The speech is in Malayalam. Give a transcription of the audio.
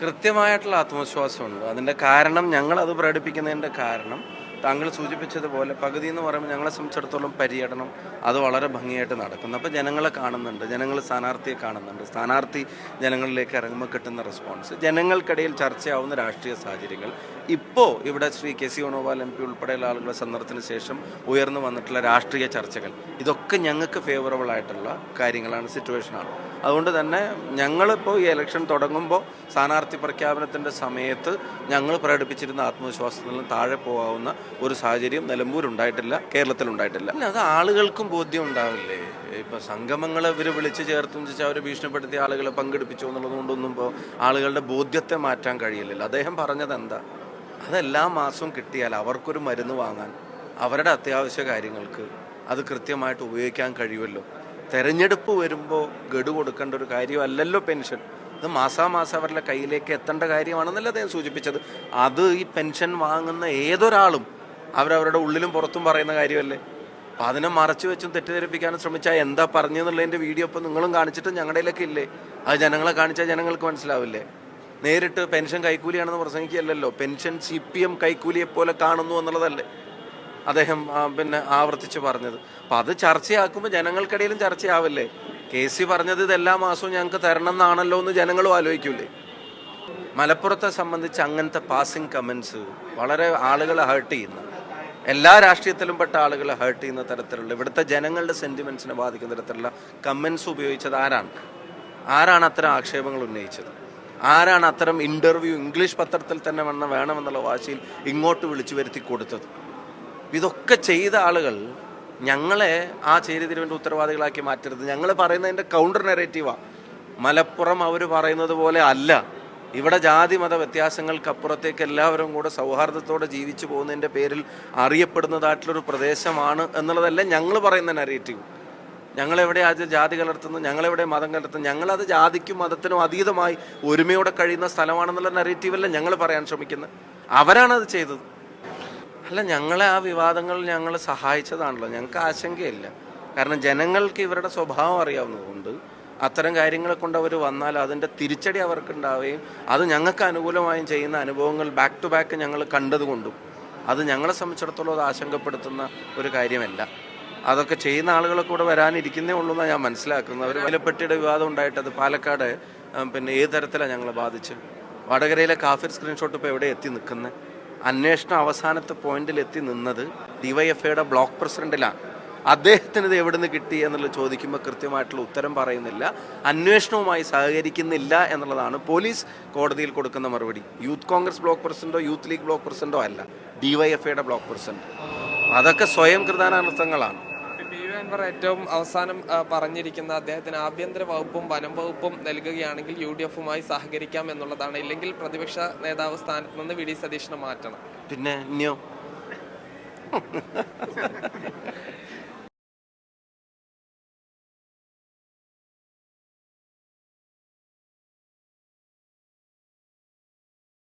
കൃത്യമായിട്ടുള്ള ആത്മവിശ്വാസമുണ്ട്. അതിന്റെ കാരണം ഞങ്ങൾ അത് പ്രകടിപ്പിക്കുന്നതിന്റെ കാരണം താങ്കൾ സൂചിപ്പിച്ചതുപോലെ പകുതി എന്ന് പറയുമ്പോൾ ഞങ്ങളെ സംബന്ധിച്ചിടത്തോളം പര്യടനം അത് വളരെ ഭംഗിയായിട്ട് നടക്കുന്നു. അപ്പോൾ ജനങ്ങളെ കാണുന്നുണ്ട് ജനങ്ങൾ സ്ഥാനാർത്ഥിയെ കാണുന്നുണ്ട്. സ്ഥാനാർത്ഥി ജനങ്ങളിലേക്ക് ഇറങ്ങുമ്പോൾ കിട്ടുന്ന റെസ്പോൺസ് ജനങ്ങൾക്കിടയിൽ ചർച്ചയാവുന്ന രാഷ്ട്രീയ സാഹചര്യങ്ങൾ. ഇപ്പോൾ ഇവിടെ Shri K C Venugopal M P ഉൾപ്പെടെയുള്ള ആളുകളുടെ സന്ദർഭത്തിന് ശേഷം ഉയർന്നു വന്നിട്ടുള്ള രാഷ്ട്രീയ ചർച്ചകൾ. ഇതൊക്കെ ഞങ്ങൾക്ക് ഫേവറബിൾ ആയിട്ടുള്ള കാര്യങ്ങളാണ് സിറ്റുവേഷനാണ് അതുകൊണ്ട് തന്നെ ഞങ്ങളിപ്പോൾ ഈ ഇലക്ഷൻ തുടങ്ങുമ്പോൾ സ്ഥാനാർത്ഥി പ്രഖ്യാപനത്തിന്റെ സമയത്ത് ഞങ്ങൾ പ്രകടിപ്പിച്ചിരുന്ന ആത്മവിശ്വാസത്തിൽ നിന്ന് താഴെ പോകാവുന്ന ഒരു സാഹചര്യം കേരളത്തിൽ ഉണ്ടായിട്ടില്ല അല്ല അത് ആളുകൾക്കും ബോധ്യം ഉണ്ടാവില്ലേ? ഇപ്പം സംഗമങ്ങളെ ഇവർ വിളിച്ചു ചേർത്തും വെച്ചാൽ അവരെ ഭീഷണിപ്പെടുത്തിയ ആളുകളെ പങ്കെടുപ്പിച്ചു എന്നുള്ളത് കൊണ്ടൊന്നും ഇപ്പോൾ ആളുകളുടെ ബോധ്യത്തെ മാറ്റാൻ കഴിയില്ലല്ലോ. അദ്ദേഹം പറഞ്ഞത് എന്താ? അതെല്ലാ മാസവും കിട്ടിയാൽ അവർക്കൊരു മരുന്ന് വാങ്ങാൻ അവരുടെ അത്യാവശ്യ കാര്യങ്ങൾക്ക് അത് കൃത്യമായിട്ട് ഉപയോഗിക്കാൻ കഴിയുമല്ലോ. തെരഞ്ഞെടുപ്പ് വരുമ്പോൾ ഗഡു കൊടുക്കേണ്ട ഒരു കാര്യമല്ലല്ലോ പെൻഷൻ. അത് മാസാമാസം അവരുടെ കയ്യിലേക്ക് എത്തേണ്ട കാര്യമാണെന്നല്ല അദ്ദേഹം സൂചിപ്പിച്ചത്. അത് ഈ പെൻഷൻ വാങ്ങുന്ന ഏതൊരാളും അവരവരുടെ ഉള്ളിലും പുറത്തും പറയുന്ന കാര്യമല്ലേ? അപ്പം അതിനെ മറച്ചു വെച്ചും തെറ്റിദ്ധരിപ്പിക്കാനും ശ്രമിച്ചാൽ എന്താ പറഞ്ഞെന്നുള്ളതിന്റെ വീഡിയോ ഇപ്പം നിങ്ങളും കാണിച്ചിട്ട് ഞങ്ങളുടെയിലൊക്കെ ഇല്ലേ? അത് ജനങ്ങളെ കാണിച്ചാൽ ജനങ്ങൾക്ക് മനസ്സിലാവില്ലേ? നേരിട്ട് പെൻഷൻ കൈക്കൂലിയാണെന്ന് പ്രസംഗിക്കുകയല്ലല്ലോ. പെൻഷൻ സി പി എം കൈക്കൂലിയെ പോലെ കാണുന്നു എന്നുള്ളതല്ലേ അദ്ദേഹം പിന്നെ ആവർത്തിച്ച് പറഞ്ഞത്. അപ്പം അത് ചർച്ചയാക്കുമ്പോൾ ജനങ്ങൾക്കിടയിലും ചർച്ചയാവില്ലേ? കെ സി പറഞ്ഞത് ഇത് എല്ലാ മാസവും ഞങ്ങൾക്ക് തരണം എന്നാണല്ലോ എന്ന് ജനങ്ങളും ആലോചിക്കൂലേ മലപ്പുറത്തെ സംബന്ധിച്ച് അങ്ങനത്തെ പാസിംഗ് കമൻസ് വളരെ ആളുകളെ ഹേർട്ട് ചെയ്യുന്ന എല്ലാ രാഷ്ട്രീയത്തിലും പെട്ട ആളുകളെ ഹേർട്ട് ചെയ്യുന്ന തരത്തിലുള്ള ഇവിടുത്തെ ജനങ്ങളുടെ സെന്റിമെന്റ്സിനെ ബാധിക്കുന്ന തരത്തിലുള്ള കമൻസ് ഉപയോഗിച്ചത് ആരാണ്? ആരാണ് അത്തരം ആക്ഷേപങ്ങൾ ഉന്നയിച്ചത്? ആരാണ് അത്തരം ഇന്റർവ്യൂ ഇംഗ്ലീഷ് പത്രത്തിൽ തന്നെ വന്ന വേണമെന്നുള്ള വാശിയിൽ ഇങ്ങോട്ട് വിളിച്ചു വരുത്തി കൊടുത്തത്? ഇതൊക്കെ ചെയ്ത ആളുകൾ ഞങ്ങളെ ആ ചേരിതിരിവിന്റെ ഉത്തരവാദികളാക്കി മാറ്റരുത്. ഞങ്ങൾ പറയുന്നതിന്റെ കൗണ്ടർ നെറേറ്റീവാണ് മലപ്പുറം അവർ പറയുന്നത് പോലെ അല്ല. ഇവിടെ ജാതി മത വ്യത്യാസങ്ങൾക്കപ്പുറത്തേക്ക് എല്ലാവരും കൂടെ സൗഹാർദ്ദത്തോടെ ജീവിച്ചു പോകുന്നതിന്റെ പേരിൽ അറിയപ്പെടുന്നതായിട്ടുള്ളൊരു പ്രദേശമാണ് എന്നുള്ളതല്ല ഞങ്ങൾ പറയുന്ന നരേറ്റീവ് ഞങ്ങളെവിടെ അത് ജാതി കലർത്തുന്നു ഞങ്ങളെവിടെ മതം കലർത്തുന്നു ഞങ്ങളത് ജാതിക്കും മതത്തിനും അതീതമായി ഒരുമയോടെ കഴിയുന്ന സ്ഥലമാണെന്നുള്ള നരേറ്റീവല്ല ഞങ്ങൾ പറയാൻ ശ്രമിക്കുന്നത് അവരാണത് ചെയ്തത്. അല്ല ഞങ്ങളെ ആ വിവാദങ്ങൾ ഞങ്ങൾ സഹായിച്ചതാണല്ലോ. ഞങ്ങൾക്ക് ആശങ്കയില്ല. കാരണം ജനങ്ങൾക്ക് ഇവരുടെ സ്വഭാവം അറിയാവുന്നതുകൊണ്ട് അത്തരം കാര്യങ്ങളെ കൊണ്ട് അവർ വന്നാൽ അതിന്റെ തിരിച്ചടി അവർക്കുണ്ടാവുകയും അത് ഞങ്ങൾക്ക് അനുകൂലമായും ചെയ്യുന്ന അനുഭവങ്ങൾ ബാക്ക് ടു ബാക്ക് ഞങ്ങൾ കണ്ടതുകൊണ്ടും അത് ഞങ്ങളെ സംബന്ധിച്ചിടത്തോളം അത് ആശങ്കപ്പെടുത്തുന്ന ഒരു കാര്യമല്ല. അതൊക്കെ ചെയ്യുന്ന ആളുകളെ കൂടെ വരാനിരിക്കുന്നേ ഉള്ളൂ എന്നാണ് ഞാൻ മനസ്സിലാക്കുന്നത്. അവർ വിലപ്പെട്ടിയുടെ വിവാദം ഉണ്ടായിട്ട് അത് പാലക്കാട് പിന്നെ ഏത് തരത്തിലാണ് ഞങ്ങളെ ബാധിച്ച് വടകരയിലെ കാഫിർ സ്ക്രീൻഷോട്ട് ഇപ്പോൾ എവിടെ എത്തി നിൽക്കുന്നത് അന്വേഷണം അവസാനത്തെ പോയിന്റിൽ എത്തി നിന്നത് ഡിവൈഎഫ്ഐയുടെ ബ്ലോക്ക് പ്രസിഡന്റിലാണ്. അദ്ദേഹത്തിന് ഇത് എവിടെ നിന്ന് കിട്ടി എന്നുള്ള ചോദിക്കുമ്പോൾ കൃത്യമായിട്ടുള്ള ഉത്തരം പറയുന്നില്ല. അന്വേഷണവുമായി സഹകരിക്കുന്നില്ല എന്നുള്ളതാണ് പോലീസ് കോടതിയിൽ കൊടുക്കുന്ന മറുപടി. യൂത്ത് കോൺഗ്രസ് ബ്ലോക്ക് പ്രസിഡന്റോ യൂത്ത് ലീഗ് ബ്ലോക്ക് പ്രസിഡന്റോ അല്ല. ഡിവൈഎഫ്ഐയുടെ ബ്ലോക്ക് പ്രസിഡന്റ്. അതൊക്കെ സ്വയം കൃതാനർത്ഥങ്ങളാണ്. അൻവർ ഏറ്റവും അവസാനം പറഞ്ഞിരിക്കുന്ന അദ്ദേഹത്തിന് ആഭ്യന്തര വകുപ്പും വനം വകുപ്പും നൽകുകയാണെങ്കിൽ യു ഡി എഫുമായി സഹകരിക്കാം എന്നുള്ളതാണ്. ഇല്ലെങ്കിൽ പ്രതിപക്ഷ നേതാവ് സ്ഥാനത്ത് നിന്ന് വി ഡി സതീഷിനെ മാറ്റണം. പിന്നെ ഇനിയോ?